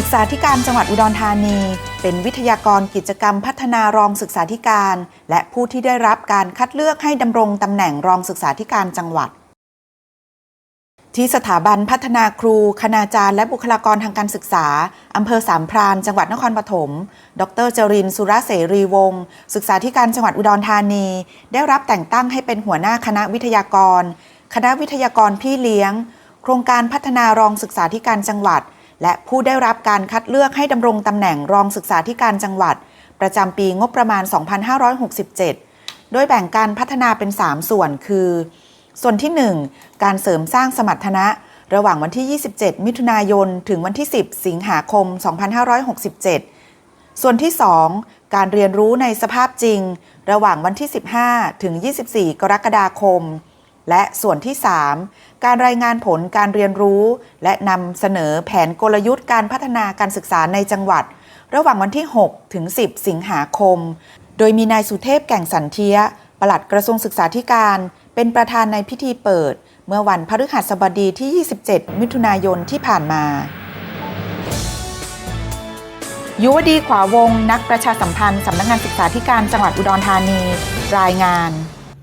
ศึกษาธิการจังหวัดอุดรธานี เป็นวิทยากรกิจกรรมพัฒนารองศึกษาธิการ และผู้ที่ได้รับการคัดเลือกให้ดำรงตำแหน่งรองศึกษาธิการจังหวัด ที่สถาบันพัฒนาครู คณาจารย์และบุคลากรทางการศึกษาอำเภอสามพรานจังหวัดนครปฐม ดรจรินทร์สุรเสรีวงศ์ศึกษาธิการจังหวัดอุดรธานี ได้รับแต่งตั้งให้เป็นหัวหน้าคณะวิทยากร คณะวิทยากรพี่เลี้ยง โครงการพัฒนารองศึกษาธิการจังหวัด และผู้ได้รับการคัดเลือกให้ดำรงตำแหน่งรองศึกษาธิการจังหวัด ประจำปีงบประมาณ 2567 โดยแบ่งการพัฒนาเป็น 3 ส่วนคือ ส่วนที่ 1 การเสริมสร้างสมรรถนะ ระหว่างวันที่ 27 มิถุนายน ถึงวันที่ 10 สิงหาคม 2567 ส่วนที่ 2 การเรียนรู้ในสภาพจริง ระหว่างวันที่ 15 ถึง 24 กรกฎาคม และส่วนที่ 3 การรายงานผลการเรียนรู้ และนำเสนอแผนกลยุทธ์การพัฒนาการศึกษาในจังหวัด ระหว่างวันที่ 6 ถึง 10 สิงหาคม โดยมีนายสุเทพแก่งสันเทียปลัดกระทรวงศึกษาธิการ เป็นประธานในพิธีเปิด เมื่อวันพฤหัสบดีที่ 27 มิถุนายนที่ผ่านมา ยุวดีขวาวง นักประชาสัมพันธ์สำนักงานศึกษาธิการจังหวัดอุดรธานี รายงาน